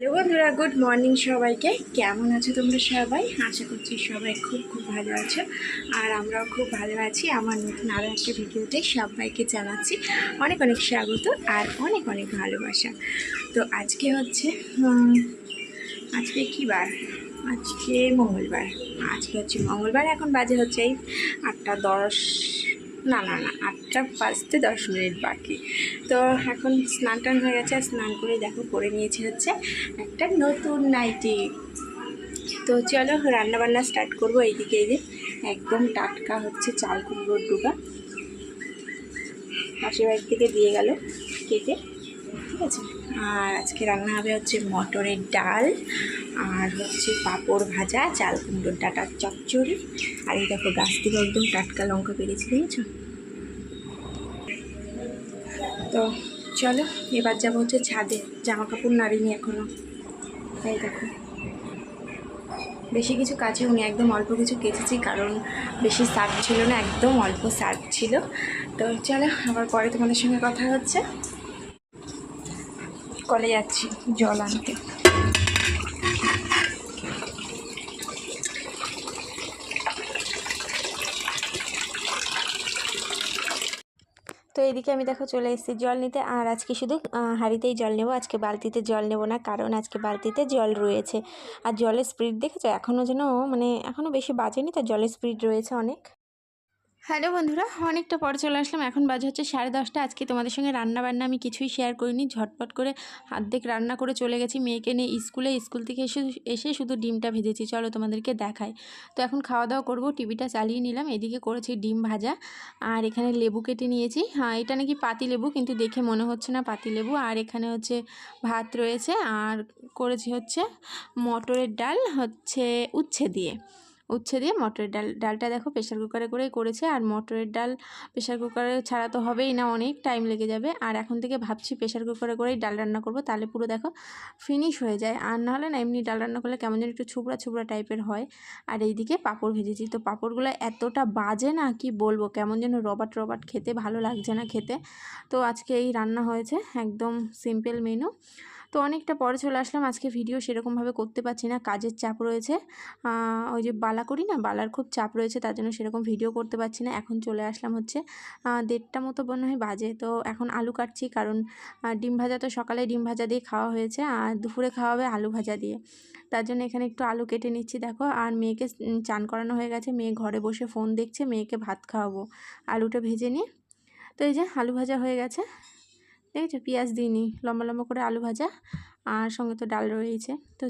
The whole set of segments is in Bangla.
হ্যালো বন্ধুরা গুড মর্নিং সবাইকে। কেমন আছো তোমরা সবাই? আশা করছি সবাই খুব খুব ভালো আছো। আর আমরাও খুব ভালো আছি। আমার নতুন আরও একটা ভিডিওতে সবাইকে জানাচ্ছি অনেক অনেক স্বাগত আর অনেক অনেক ভালোবাসা। তো আজকে হচ্ছে আজকে কী বার? আজকে মঙ্গলবার। আজকে হচ্ছে মঙ্গলবার, এখন বাজে হচ্ছে এই আটটা দশ না না না, আটটা বাজতে দশ মিনিট বাকি। তো এখন স্নান টান হয়ে গেছে, আর স্নান করে দেখো, করে নিয়েছি হচ্ছে একটা নতুন নাইটি। তো চলো, রান্নাবান্না স্টার্ট করব এইদিকে, এই যে একদম টাটকা হচ্ছে চাল কুমড়োর ডুবা পাশের বাড়ি থেকে দিয়ে গেল কেটে। ঠিক আছে? আর আজকে রান্না হবে হচ্ছে মটরের ডাল, আর হচ্ছে পাঁপড় ভাজা, চাল কুমড়োর ডাটার চচ্চড়ি, আর এই দেখো গাছ থেকে একদম টাটকা লঙ্কা পেরেছি দেখেছ? তো চলো, এবার যাব হচ্ছে ছাদে জামা কাপড় নাড়িনি এখনও এই দেখো। বেশি কিছু কাছে উনি একদম অল্প কিছু কেচেছি কারণ বেশি সার্ফ ছিল না, একদম অল্প সার্ফ ছিল। তো চলো, আবার পরে তোমাদের সঙ্গে কথা হচ্ছে। কলে যাচ্ছি, জল আনতে। তো এদিকে আমি দেখো চলে এসেছি জল নিতে, আর আজকে শুধু হাঁড়িতেই জল নেব, আজকে বালতিতে জল নেব না, কারণ আজকে বালতিতে জল রয়েছে। আর জলের স্পিড দেখেছ? এখনও যেন মানে এখনও বেশি বাজেনি, তো জলের স্পিড রয়েছে অনেক। হ্যালো বন্ধুরা, অনেকটা পরে চলে আসলাম। এখন বাজে হচ্ছে সাড়ে দশটা। আজকে তোমাদের সঙ্গে রান্না বান্না আমি কিছুই শেয়ার করিনি। ঝটপট করে অর্ধেক রান্না করে চলে গেছি মেয়েকে নিয়ে স্কুলে। স্কুল থেকে এসে এসে শুধু ডিমটা ভেজেছি। চলো তোমাদেরকে দেখাই। তো এখন খাওয়া দাওয়া করব। টিভিটা চালিয়ে নিলাম। এদিকে করেছি ডিম ভাজা। আর এখানে লেবু কেটে নিয়েছি। হ্যাঁ এটা নাকি পাতি লেবু, কিন্তু দেখে মনে হচ্ছে না পাতি লেবু। আর এখানে হচ্ছে ভাত রয়েছে। আর করেছি হচ্ছে মটরের ডাল হচ্ছে উচ্ছে দিয়ে। উচ্ছে দিয়ে মটরের ডাল, ডালটা দেখো প্রেশার কুকারে করেই করেছে। আর মটরের ডাল প্রেশার কুকারে ছাড়া তো হবেই না, অনেক টাইম লেগে যাবে। আর এখন থেকে ভাবছি প্রেশার কুকারে করেই ডাল রান্না করব, তাহলে পুরো দেখো ফিনিশ হয়ে যায়। আর না হলে না, এমনি ডাল রান্না করলে কেমন যেন একটু ছুবড়া ছুবড়া টাইপের হয়। আর এইদিকে পাঁপড় ভেজেছি। তো পাঁপড়গুলো এতটা বাজে না, কি বলব? কেমন যেন রবাট রবাট খেতে, ভালো লাগছে না খেতে। তো আজকে এই রান্না হয়েছে একদম সিম্পল মেনু তো অনেকটা পরে চলে আসলাম। আজকে ভিডিও সেরকমভাবে করতে পারছি না, কাজের চাপ রয়েছে। ওই যে বালা করি না, বালার খুব চাপ রয়েছে, তার জন্য সেরকম ভিডিও করতে পারছি না। এখন চলে আসলাম হচ্ছে দেড়টা মতো মনে হয় বাজে। তো এখন আলু কাটছি, কারণ ডিম ভাজা তো সকালে ডিম ভাজা দিয়ে খাওয়া হয়েছে, আর দুপুরে খাওয়া হবে আলু ভাজা দিয়ে। তার জন্য এখানে একটু আলু কেটে নিচ্ছি, দেখো। আর মেয়েকে চান করানো হয়ে গেছে। মেয়ে ঘরে বসে ফোন দেখছে, মেয়েকে ভাত খাওয়াবো। আলুটা ভেজে নিয়ে, তো এই যে আলু ভাজা হয়ে গেছে। দেখেছ পেঁয়াজ দিইনি লম্বা লম্বা করে আলু ভাজা আর সঙ্গে তো ডাল রয়েছে। তো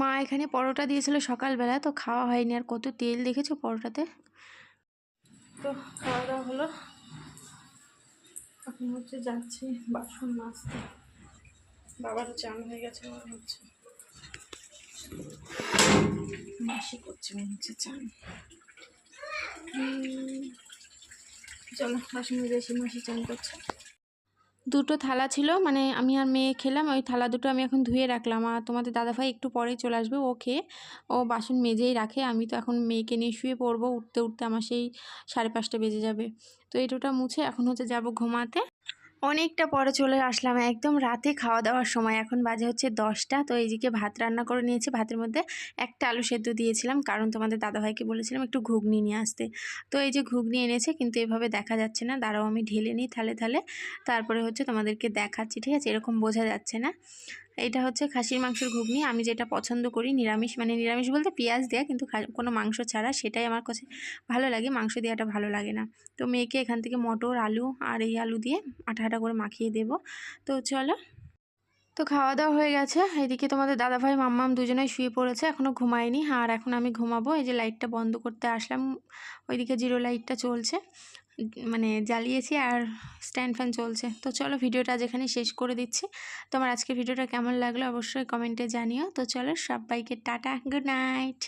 মা এখানে পরোটা দিয়েছিল সকালবেলা, তো খাওয়া হয়নি। আর কত তেল দেখেছ পরোটাতে? তো খাওয়া দাওয়া হলো। এখন হচ্ছে যাচ্ছি বাসন মাজতে। বাবারও চান হয়ে গেছে মনে হচ্ছে। মাসি করছে মনে হচ্ছে চান চলো বাসন মাসি চান করছে। দুটো থালা ছিল মানে আমি আর মেয়ে খেলাম, ওই থালা দুটো আমি এখন ধুয়ে রাখলাম। আর তোমাদের দাদাভাই একটু পরেই চলে আসবে, ও খেয়ে, ও বাসন মেজেই রাখে। আমি তো এখন মেয়েকে নিয়ে শুয়ে পড়ব, উঠতে উঠতে আমার সেই সাড়ে পাঁচটা বেজে যাবে। তো এই দুটো মুছে এখন হচ্ছে যাব ঘুমাতে। অনেকটা পরে চলে আসলাম। একদম রাতে খাওয়া দাওয়ার সময়। এখন বাজে হচ্ছে দশটা। তো এইদিকে ভাত রান্না করে নিয়েছি। ভাতের মধ্যে একটা আলু সেদ্ধ দিয়েছিলাম। কারণ তোমাদের দাদাভাইকে বলেছিলাম একটু ঘুগনি নিয়ে আসতে। তো এই যে ঘুগনি এনেছে, কিন্তু এভাবে দেখা যাচ্ছে না। দাঁড়াও, আমি ঢেলে নিই থালে থালে। তারপরে হচ্ছে তোমাদেরকে দেখাচ্ছি, ঠিক আছে? এরকম বোঝা যাচ্ছে না। এটা হচ্ছে খাসির মাংসের ঘুগনি। আমি যেটা পছন্দ করি নিরামিষ মানে নিরামিষ বলতে পেঁয়াজ দেওয়া কিন্তু কোনো মাংস ছাড়া সেটাই আমার কাছে ভালো লাগে, মাংস দেওয়াটা ভালো লাগে না। তো মেয়েকে এখান থেকে মটর, আলু আর এই আলু দিয়ে আটা আটা করে মাখিয়ে দেবো। তো চলো। তো খাওয়া দাওয়া হয়ে গেছে। এদিকে তোমাদের দাদাভাই, মাম্মাম দুজনেই শুয়ে পড়েছে এখনও ঘুমায়নি। আর এখন আমি ঘুমাবো। এই যে লাইটটা বন্ধ করতে আসলাম, ওইদিকে জিরো লাইটটা চলছে। মানে জ্বালিয়েছি আর স্ট্যান্ড ফ্যান চলছে। তো চলো ভিডিওটা আজ এখানে শেষ করে দিচ্ছি। তোমার আজকে ভিডিওটা কেমন লাগল অবশ্যই কমেন্টে জানিও। তো চলো সবাইকে টাটা গুড নাইট